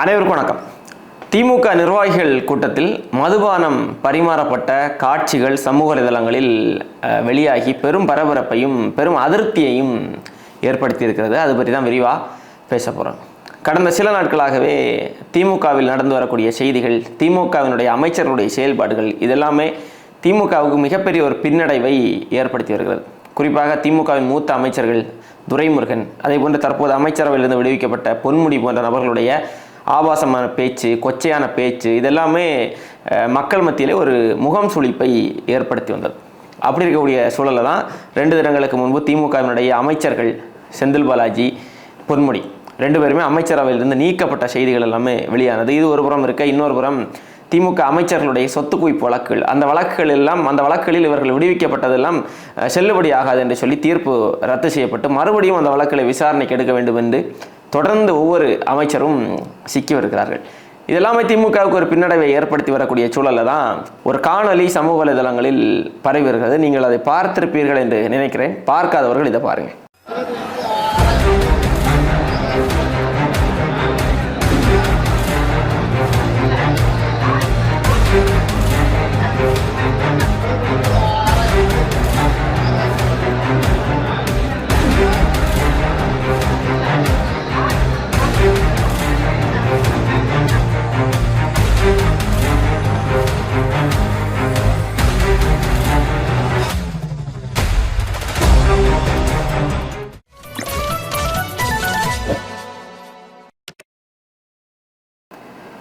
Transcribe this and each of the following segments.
அனைவருக்கும் வணக்கம். திமுக நிர்வாகிகள் கூட்டத்தில் மதுபானம் பரிமாறப்பட்ட காட்சிகள் சமூக வலைதளங்களில் வெளியாகி பெரும் பரபரப்பையும் பெரும் அதிருப்தியையும் ஏற்படுத்தியிருக்கிறது. அது பற்றி தான் விரிவாக பேச போகிறோம் கடந்த சில நாட்களாகவே திமுகவில் நடந்து வரக்கூடிய செய்திகள் திமுகவினுடைய அமைச்சர்களுடைய செயல்பாடுகள் இதெல்லாமே திமுகவுக்கு மிகப்பெரிய ஒரு பின்னடைவை ஏற்படுத்தி வருகிறது. குறிப்பாக திமுகவின் மூத்த அமைச்சர்கள் துரைமுருகன் அதே போன்று தற்போது அமைச்சரவையிலிருந்து விடுவிக்கப்பட்ட பொன்முடி போன்ற நபர்களுடைய ஆபாசமான பேச்சு கொச்சையான பேச்சு இதெல்லாமே மக்கள் மத்தியிலே ஒரு முகம் சுழிப்பை ஏற்படுத்தி வந்தது. அப்படி இருக்கக்கூடிய சூழலில் தான் ரெண்டு தினங்களுக்கு முன்பு திமுகவினுடைய அமைச்சர்கள் செந்தில் பாலாஜி பொன்முடி ரெண்டு பேருமே அமைச்சரவையிலிருந்து நீக்கப்பட்ட செய்திகள் எல்லாமே வெளியானது. இது ஒரு புறம் இருக்க இன்னொரு புறம் திமுக அமைச்சர்களுடைய சொத்து குவிப்பு வழக்குகள். அந்த வழக்குகள் எல்லாம் அந்த வழக்குகளில் இவர்கள் விடுவிக்கப்பட்டதெல்லாம் செல்லுபடி ஆகாது என்று சொல்லி தீர்ப்பு ரத்து செய்யப்பட்டு மறுபடியும் அந்த வழக்குகளை விசாரணைக்கு எடுக்க வேண்டும் என்று தொடர்ந்து ஒவ்வொரு அமைச்சரும் சிக்கி வருகிறார்கள் இதெல்லாமே திமுகவுக்கு ஒரு பின்னடைவை ஏற்படுத்தி வரக்கூடிய சூழலில் தான் ஒரு காணொலி சமூக வலைதளங்களில் பரவி வருகிறது. நீங்கள் அதை பார்த்திருப்பீர்கள் என்று நினைக்கிறேன். பார்க்காதவர்கள் இதை பாருங்கள்.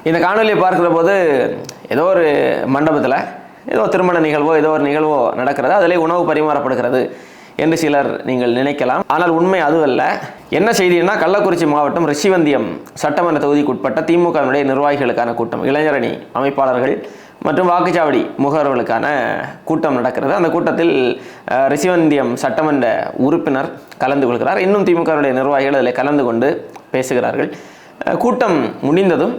இந்த காணொலியை பார்க்குற போது ஏதோ ஒரு மண்டபத்தில் ஏதோ திருமண நிகழ்வோ ஏதோ ஒரு நிகழ்வோ நடக்கிறது. அதிலே உணவு பரிமாறப்படுகிறது என்று சிலர் நீங்கள் நினைக்கலாம். ஆனால் உண்மை அதுவல்ல என்ன செய்தின்னா கள்ளக்குறிச்சி மாவட்டம் ரிஷிவந்தியம் சட்டமன்ற தொகுதிக்குட்பட்ட திமுகவினுடைய நிர்வாகிகளுக்கான கூட்டம் இளைஞரணி அமைப்பாளர்கள் மற்றும் வாக்குச்சாவடி முகவர்களுக்கான கூட்டம் நடக்கிறது. அந்த கூட்டத்தில் ரிஷிவந்தியம் சட்டமன்ற உறுப்பினர் கலந்து கொள்கிறார். இன்னும் திமுகவினுடைய நிர்வாகிகள் அதில் கலந்து கொண்டு பேசுகிறார்கள். கூட்டம் முடிந்ததும்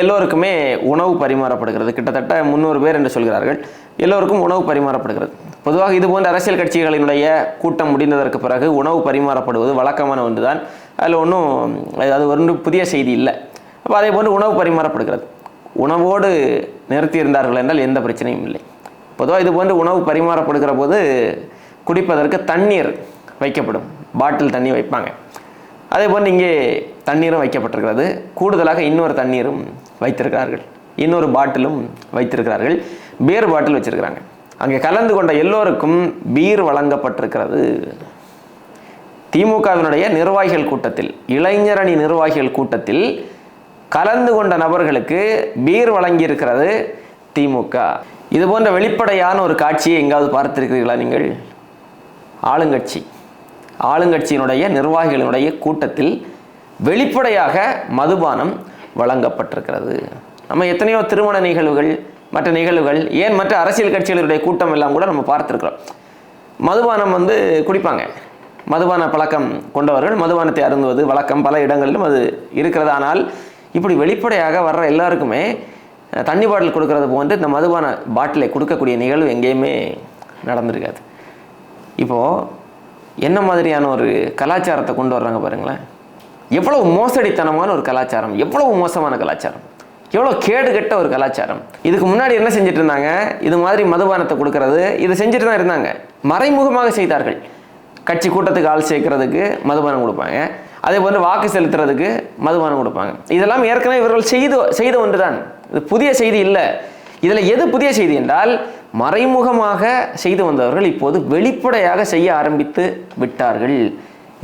எல்லோருக்குமே உணவு பரிமாறப்படுகிறது. கிட்டத்தட்ட முந்நூறு பேர் என்று சொல்கிறார்கள். எல்லோருக்கும் உணவு பரிமாறப்படுகிறது. பொதுவாக இது போன்ற அரசியல் கட்சிகளினுடைய கூட்டம் முடிந்ததற்கு பிறகு உணவு பரிமாறப்படுவது வழக்கமான ஒன்று தான் அதில் ஒன்றும் அது ஒன்று புதிய செய்தி இல்லை. அப்போ அதே போன்று உணவு பரிமாறப்படுகிறது. உணவோடு நிறுத்தியிருந்தார்கள் என்றால் எந்த பிரச்சனையும் இல்லை. பொதுவாக இது போன்று உணவு பரிமாறப்படுகிற போது குடிப்பதற்கு தண்ணீர் வைக்கப்படும். பாட்டில் தண்ணி வைப்பாங்க. அதே போன்று இங்கே தண்ணீரும் வைக்கப்பட்டிருக்கிறது. கூடுதலாக இன்னொரு தண்ணீரும் வைத்திருக்கிறார்கள். இன்னொரு பாட்டிலும் வைத்திருக்கிறார்கள். பீர் பாட்டில் வச்சிருக்கிறாங்க. அங்கே கலந்து கொண்ட எல்லோருக்கும் பீர் வழங்கப்பட்டிருக்கிறது. திமுகவினுடைய நிர்வாகிகள் கூட்டத்தில் இளைஞரணி நிர்வாகிகள் கூட்டத்தில் கலந்து கொண்ட நபர்களுக்கு பீர் வழங்கியிருக்கிறது திமுக. இது போன்ற வெளிப்படையான ஒரு காட்சியை எங்காவது பார்த்திருக்கிறீர்களா நீங்கள்? ஆளுங்கட்சி. ஆளுங்கட்சியினுடைய நிர்வாகிகளினுடைய கூட்டத்தில் வெளிப்படையாக மதுபானம் வழங்கப்பட்டிருக்கிறது. நம்ம எத்தனையோ திருமண நிகழ்வுகள் மற்ற நிகழ்வுகள் ஏன் மற்ற அரசியல் கட்சிகளுடைய கூட்டம் எல்லாம் கூட நம்ம பார்த்துருக்குறோம். மதுபானம் வந்து குடிப்பாங்க. மதுபான பழக்கம் கொண்டவர்கள் மதுபானத்தை அருந்துவது வழக்கம் பல இடங்களிலும் அது இருக்கிறது. ஆனால் இப்படி வெளிப்படையாக வர்ற எல்லாருக்குமே தண்ணி பாட்டில் கொடுக்கறது போன்று இந்த மதுபான பாட்டிலை கொடுக்கக்கூடிய நிகழ்வு எங்கேயுமே நடந்திருக்காது. இப்போது என்ன மாதிரியான ஒரு கலாச்சாரத்தை கொண்டு வர்றாங்க பாருங்களேன். எவ்வளவு மோசடித்தனமான ஒரு கலாச்சாரம் எவ்வளவு மோசமான கலாச்சாரம் எவ்வளோ கேடுகெட்ட ஒரு கலாச்சாரம். இதுக்கு முன்னாடி என்ன செஞ்சுட்டு இருந்தாங்க இது மாதிரி மதுபானத்தை கொடுக்கறது இதை செஞ்சுட்டு தான் இருந்தாங்க. மறைமுகமாக செய்தார்கள். கட்சி கூட்டத்துக்கு ஆள் சேர்க்கறதுக்கு மதுபானம் கொடுப்பாங்க. அதே போன்று வாக்கு செலுத்துறதுக்கு மதுபானம் கொடுப்பாங்க. இதெல்லாம் ஏற்கனவே இவர்கள் செய்து செய்த ஒன்று தான் இது புதிய செய்தி இல்லை. இதில் எது புதிய செய்தி என்றால் மறைமுகமாக செய்து வந்தவர்கள் இப்போது வெளிப்படையாக செய்ய ஆரம்பித்து விட்டார்கள்.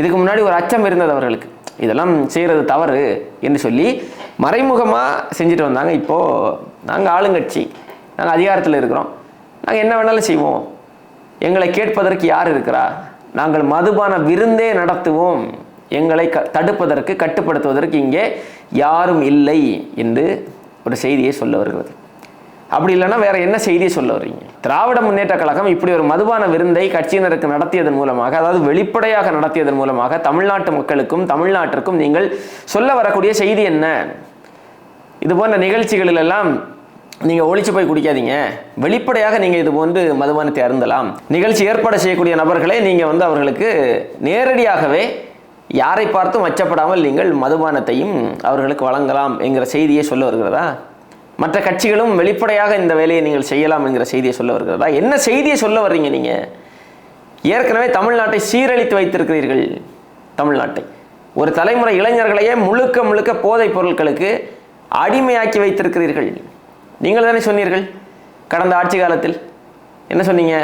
இதுக்கு முன்னாடி ஒரு அச்சம் இருந்தது அவர்களுக்கு. இதெல்லாம் செய்கிறது தவறு என்று சொல்லி மறைமுகமாக செஞ்சுட்டு வந்தாங்க. இப்போது நாங்கள் ஆளுங்கட்சி நாங்கள் அதிகாரத்தில் இருக்கிறோம். நாங்கள் என்ன வேணாலும் செய்வோம். எங்களை கேட்பதற்கு யார் இருக்கிறா? நாங்கள் மதுபான விருந்தே நடத்துவோம். எங்களை க தடுப்பதற்கு கட்டுப்படுத்துவதற்கு இங்கே யாரும் இல்லை என்று ஒரு செய்தியை சொல்ல வருகிறது. அப்படி இல்லைன்னா வேற என்ன செய்தியை சொல்ல வரீங்க திராவிட முன்னேற்ற கழகம் இப்படி ஒரு மதுபான விருந்தை கட்சியினருக்கு நடத்தியதன் மூலமாக அதாவது வெளிப்படையாக நடத்தியதன் மூலமாக தமிழ்நாட்டு மக்களுக்கும் தமிழ்நாட்டிற்கும் நீங்கள் சொல்ல வரக்கூடிய செய்தி என்ன? இது போன்ற நிகழ்ச்சிகளிலெல்லாம் நீங்கள் ஒழிச்சு போய் குடிக்காதீங்க. வெளிப்படையாக நீங்கள் இது போன்று மதுபானத்தை அருந்தலாம். நிகழ்ச்சி ஏற்பாடு செய்யக்கூடிய நபர்களை நீங்கள் வந்து அவர்களுக்கு நேரடியாகவே யாரை பார்த்தும் அச்சப்படாமல் நீங்கள் மதுபானத்தையும் அவர்களுக்கு வழங்கலாம் என்கிற செய்தியை சொல்ல வருகிறதா? மற்ற கட்சிகளும் வெளிப்படையாக இந்த வேலையை நீங்கள் செய்யலாம் என்கிற செய்தியை சொல்ல வருகிறதா? என்ன செய்தியை சொல்ல வர்றீங்க நீங்கள் ஏற்கனவே தமிழ்நாட்டை சீரழித்து வைத்திருக்கிறீர்கள் தமிழ்நாட்டை. ஒரு தலைமுறை இளைஞர்களையே முழுக்க முழுக்க போதைப் பொருட்களுக்கு அடிமையாக்கி வைத்திருக்கிறீர்கள். நீங்கள் தானே சொன்னீர்கள் கடந்த ஆட்சி காலத்தில். என்ன சொன்னீங்க?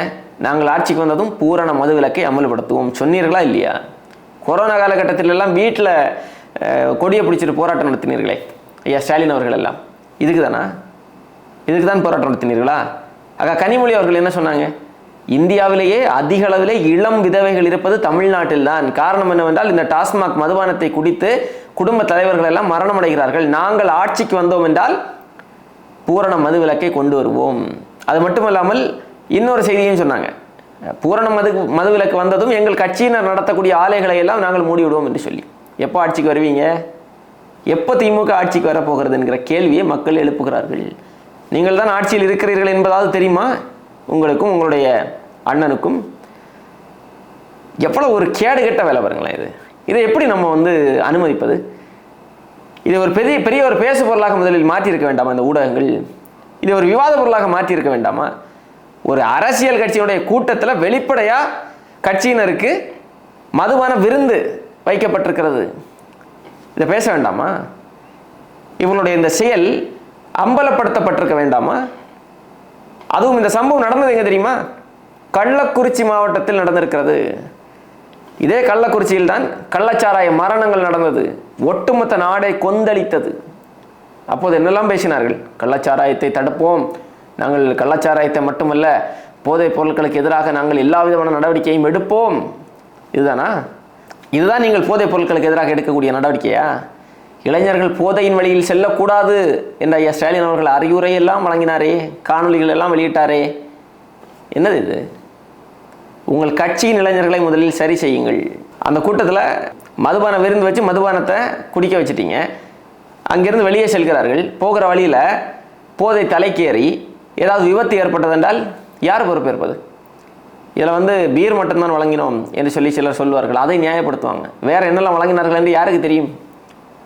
நாங்கள் ஆட்சிக்கு வந்ததும் பூரண மது விலக்கை அமல்படுத்துவோம். சொன்னீர்களா இல்லையா? கொரோனா காலகட்டத்திலெல்லாம் வீட்டில் கொடியை பிடிச்சிட்டு போராட்டம் நடத்தினீர்களே. ஐயா ஸ்டாலின் அவர்கள் எல்லாம். இதுக்கு தானா இதுக்கு தான் போராட்டம் நடத்தினீர்களா? அக்கா கனிமொழி அவர்கள் என்ன சொன்னாங்க? இந்தியாவிலேயே அதிக அளவிலே இளம் விதவைகள் இருப்பது தமிழ்நாட்டில் தான். காரணம் என்னவென்றால் இந்த டாஸ்மாக் மதுபானத்தை குடித்து குடும்ப தலைவர்கள் எல்லாம் மரணமடைகிறார்கள். நாங்கள் ஆட்சிக்கு வந்தோம் என்றால் பூரண மது விலக்கை கொண்டு வருவோம். அது மட்டுமல்லாமல் இன்னொரு செய்தியும் சொன்னாங்க. பூரண மது மது விலக்கு வந்ததும் எங்கள் கட்சியினர் நடத்தக்கூடிய ஆலைகளை எல்லாம் நாங்கள் மூடிவிடுவோம் என்று சொல்லி. எப்போ ஆட்சிக்கு வருவீங்க? எப்போ திமுக ஆட்சிக்கு வரப்போகிறது என்கிற கேள்வியை மக்கள் எழுப்புகிறார்கள். நீங்கள் தான் ஆட்சியில் இருக்கிறீர்கள் என்பதாவது தெரியுமா? உங்களுக்கும் உங்களுடைய அண்ணனுக்கும். எவ்வளோ ஒரு கேடு கெட்ட வேலை பாருங்களேன் இது. இதை எப்படி நம்ம வந்து அனுமதிப்பது? இதை ஒரு பெரிய பெரிய ஒரு பேசு பொருளாக முதலில் மாற்றியிருக்க வேண்டாமா இந்த ஊடகங்கள்? இதை ஒரு விவாத பொருளாக மாற்றியிருக்க வேண்டாமா? ஒரு அரசியல் கட்சியினுடைய கூட்டத்தில் வெளிப்படையாக கட்சியினருக்கு மதுபான விருந்து வைக்கப்பட்டிருக்கிறது. இதை பேச வேண்டாமா? இவங்களுடைய இந்த செயல் அம்பலப்படுத்தப்பட்டிருக்க வேண்டாமா? அதுவும் இந்த சம்பவம் நடந்தது எங்கே தெரியுமா? கள்ளக்குறிச்சி மாவட்டத்தில் நடந்திருக்கிறது. இதே கள்ளக்குறிச்சியில் தான் கள்ளச்சாராய மரணங்கள் நடந்தது. ஒட்டுமொத்த நாடை கொந்தளித்தது. அப்போது என்னெல்லாம் பேசினார்கள்? கள்ளச்சாராயத்தை தடுப்போம். நாங்கள் கள்ளச்சாராயத்தை மட்டுமல்ல போதைப் பொருட்களுக்கு எதிராக நாங்கள் எல்லா விதமான நடவடிக்கையும் எடுப்போம். இதுதானா? இதுதான் நீங்கள் போதைப் பொருட்களுக்கு எதிராக எடுக்கக்கூடிய நடவடிக்கையா? இளைஞர்கள் போதையின் வழியில் செல்லக்கூடாது என்ற ஐயா ஸ்டாலின் அவர்கள் அறிவுரையெல்லாம் வழங்கினாரே காணொளிகள் எல்லாம் வெளியிட்டாரே. என்னது இது? உங்கள் கட்சியின் இளைஞர்களை முதலில் சரி செய்யுங்கள். அந்த கூட்டத்தில் மதுபான விருந்து வச்சு மதுபானத்தை குடிக்க வச்சிட்டீங்க. அங்கிருந்து வெளியே செல்கிறார்கள். போகிற வழியில் போதை தலைக்கேறி ஏதாவது விபத்து ஏற்பட்டதென்றால் யார் பொறுப்பேற்பது? இதில் வந்து பீர் மட்டும்தான் வழங்கினோம் என்று சொல்லி சிலர் சொல்வார்கள். அதை நியாயப்படுத்துவாங்க. வேறு என்னெல்லாம் வழங்கினார்கள் என்று யாருக்கு தெரியும்?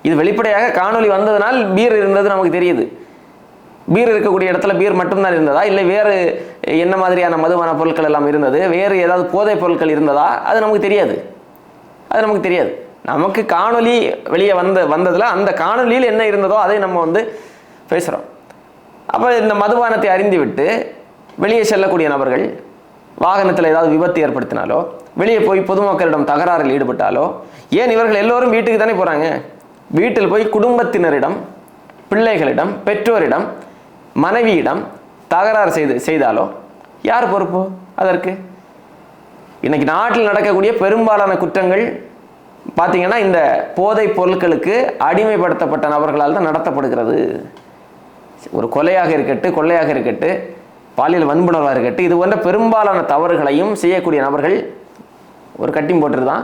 இது வெளிப்படையாக காணொலி வந்ததனால் பீர் இருந்தது நமக்கு தெரியுது. பீர் இருக்கக்கூடிய இடத்துல பீர் மட்டும்தான் இருந்ததா? இல்லை வேறு என்ன மாதிரியான மதுபான பொருட்கள் எல்லாம் இருந்தது? வேறு ஏதாவது போதைப் பொருட்கள் இருந்ததா? அது நமக்கு தெரியாது. அது நமக்கு தெரியாது. நமக்கு காணொலி வெளியே வந்த வந்ததில் அந்த காணொலியில் என்ன இருந்ததோ அதை நம்ம வந்து பேசுகிறோம். அப்போ இந்த மதுபானத்தை அறிந்துவிட்டு வெளியே செல்லக்கூடிய நபர்கள் வாகனத்தில் ஏதாவது விபத்து ஏற்படுத்தினாலோ வெளியே போய் பொதுமக்களிடம் தகராறில் ஈடுபட்டாலோ ஏன் இவர்கள் எல்லோரும் வீட்டுக்கு தானே போகிறாங்க வீட்டில் போய் குடும்பத்தினரிடம் பிள்ளைகளிடம் பெற்றோரிடம் மனைவியிடம் தகராறு செய்து செய்தாலோ யார் பொறுப்பு அதற்கு? இன்னைக்கு நாட்டில் நடக்கக்கூடிய பெரும்பாலான குற்றங்கள் பார்த்தீங்கன்னா இந்த போதைப் பொருட்களுக்கு அடிமைப்படுத்தப்பட்ட நபர்களால் தான் நடத்தப்படுகிறது. ஒரு கொலையாக இருக்கட்டு கொள்ளையாக இருக்கட்டு பாலியல் வன்புணர்வாக இருக்கட்டும் இது போன்ற பெரும்பாலான தவறுகளையும் செய்யக்கூடிய நபர்கள் ஒரு கட்டிங் போட்டு தான்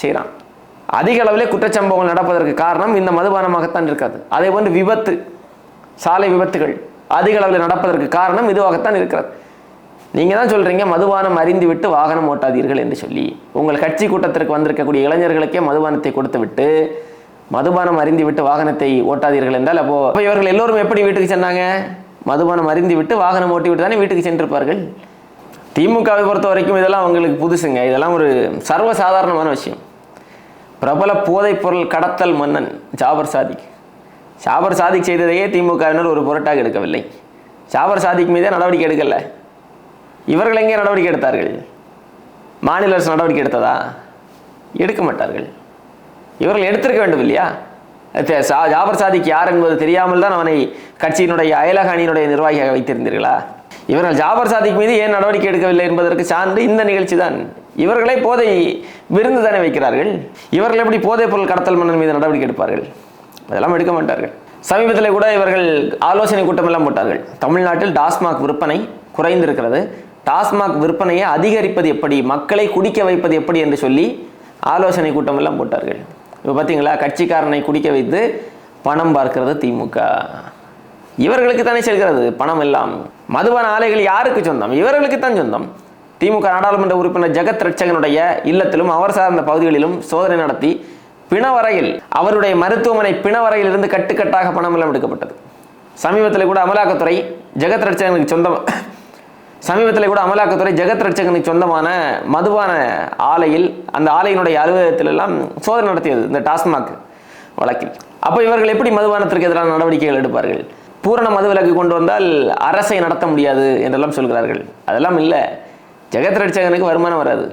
செய்கிறான் அதிக அளவிலே குற்றச்சம்பவங்கள் நடப்பதற்கு காரணம் இந்த மதுபானமாகத்தான் இருக்காது. அதே போன்று விபத்து சாலை விபத்துகள் அதிக அளவில் நடப்பதற்கு காரணம் இதுவாகத்தான் இருக்கிறது. நீங்கள் தான் சொல்கிறீங்க மதுபானம் அறிந்து விட்டு வாகனம் ஓட்டாதீர்கள் என்று சொல்லி. உங்கள் கட்சி கூட்டத்திற்கு வந்திருக்கக்கூடிய இளைஞர்களுக்கே மதுபானத்தை கொடுத்து விட்டு மதுபானம் அறிந்து விட்டு வாகனத்தை ஓட்டாதீர்கள் என்றால் அப்போ அப்போ இவர்கள் எல்லோரும் எப்படி வீட்டுக்கு சென்றாங்க? மதுபானம் அறிந்து விட்டு வாகனம் ஓட்டி விட்டு தானே வீட்டுக்கு சென்றிருப்பார்கள்? திமுகவை பொறுத்த வரைக்கும் இதெல்லாம் அவங்களுக்கு புதுசுங்க. இதெல்லாம் ஒரு சர்வசாதாரணமான விஷயம். பிரபல போதைப்பொருள் கடத்தல் மன்னன் ஜாபர் சாதிக். ஜாபர் சாதிக் செய்ததையே திமுகவினர் ஒரு பொருட்டாக எடுக்கவில்லை. ஜாபர் சாதிக் மீதே நடவடிக்கை எடுக்கல. இவர்கள் எங்கே நடவடிக்கை எடுத்தார்கள்? மாநில அரசு நடவடிக்கை எடுத்ததா? எடுக்க மாட்டார்கள். இவர்கள் எடுத்திருக்க வேண்டும் இல்லையா ஜாபர் சாதிக் யார் என்பது தெரியாமல் தான் அவனை கட்சியினுடைய அயலக அணியினுடைய நிர்வாகியாக வைத்திருந்தீர்களா? இவர்கள் ஜாபர் சாதிக் மீது ஏன் நடவடிக்கை எடுக்கவில்லை என்பதற்கு சான்று இந்த நிகழ்ச்சி தான். இவர்களே போதை விருந்து தானே வைக்கிறார்கள்? இவர்கள் எப்படி போதைப் பொருள் கடத்தல் மன்னன் மீது நடவடிக்கை எடுப்பார்கள்? அதெல்லாம் எடுக்க மாட்டார்கள். சமீபத்தில் கூட இவர்கள் ஆலோசனை கூட்டம் எல்லாம் போட்டார்கள். தமிழ்நாட்டில் டாஸ்மாக் விற்பனை குறைந்திருக்கிறது. டாஸ்மாக் விற்பனையை அதிகரிப்பது எப்படி? மக்களை குடிக்க வைப்பது எப்படி என்று சொல்லி ஆலோசனை கூட்டம் எல்லாம் போட்டார்கள். இப்போ பார்த்தீங்களா கட்சிக்காரனை குடிக்க வைத்து பணம் பார்க்கிறது திமுக. இவர்களுக்கு தானே செல்கிறது பணம் எல்லாம். மதுபான ஆலைகள் யாருக்கு சொந்தம்? இவர்களுக்கு தான் சொந்தம். திமுக நாடாளுமன்ற உறுப்பினர் ஜெகத் ரட்சகனுடைய இல்லத்திலும் அவர் சார்ந்த பகுதிகளிலும் சோதனை நடத்தி பிணவரையில் அவருடைய மருத்துவமனை பிணவரையில் இருந்து கட்டுக்கட்டாக பணம் எல்லாம் எடுக்கப்பட்டது. சமீபத்தில் கூட அமலாக்கத்துறை ஜெகத் ரட்சகனுக்கு சொந்தம் சமீபத்தில் கூட அமலாக்கத்துறை ஜெகத் ரட்சகனுக்கு சொந்தமான மதுபான ஆலையில் அந்த ஆலையினுடைய அலுவலகத்திலெல்லாம் சோதனை நடத்தியது இந்த டாஸ்மாக் வழக்கில். அப்போ இவர்கள் எப்படி மதுபானத்திற்கு எதிரான நடவடிக்கைகள் எடுப்பார்கள்? பூரண மதுவிலக்கு கொண்டு வந்தால் அரசை நடத்த முடியாது என்றெல்லாம் சொல்கிறார்கள். அதெல்லாம் இல்லை. ஜெகத் ரட்சகனுக்கு வருமானம் வராது.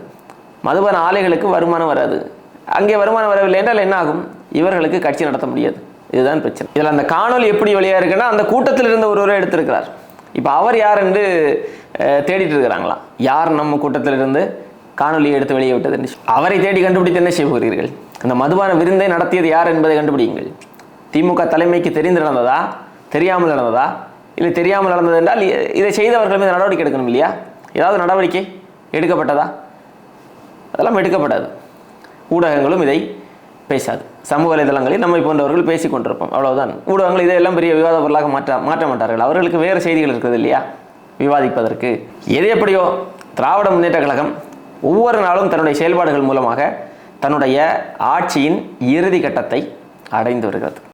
மதுபான ஆலைகளுக்கு வருமானம் வராது. அங்கே வருமானம் வரவில்லை என்றால் என்ன ஆகும்? இவர்களுக்கு கட்சி நடத்த முடியாது. இதுதான் பிரச்சனை. இதில் அந்த காணொலி எப்படி வழியாக இருக்குன்னா அந்த கூட்டத்தில் இருந்த ஒருவரை எடுத்திருக்கிறார். இப்போ அவர் யார் என்று தேடிட்டு இருக்கிறாங்களா? யார் நம்ம கூட்டத்தில் இருந்து காணொலியை எடுத்து வெளியே விட்டது அவரை தேடி கண்டுபிடித்து என்ன செய்ய போகிறீர்கள்? அந்த மதுபான விருந்தை நடத்தியது யார் என்பதை கண்டுபிடிங்கள் திமுக தலைமைக்கு தெரிந்து நடந்ததா? தெரியாமல் நடந்ததா? இல்லை தெரியாமல் நடந்தது என்றால் இதை செய்தவர்கள் மீது நடவடிக்கை எடுக்கணும் இல்லையா? ஏதாவது நடவடிக்கை எடுக்கப்பட்டதா? அதெல்லாம் எடுக்கப்படாது. ஊடகங்களும் இதை பேசாது. சமூக வலைதளங்களில் நம்மை போன்றவர்கள் பேசி கொண்டிருப்போம். அவ்வளவுதான். ஊடகங்கள் இதையெல்லாம் பெரிய விவாத பொருளாக மாற்ற மாற்ற மாட்டார்கள். அவர்களுக்கு வேறு செய்திகள் இருக்குது இல்லையா? விவாதிப்பதற்கு. எது எப்படியோ திராவிட முன்னேற்ற கழகம் ஒவ்வொரு நாளும் தன்னுடைய செயல்பாடுகள் மூலமாக தன்னுடைய ஆட்சியின் இறுதி கட்டத்தை அடைந்து வருகிறது.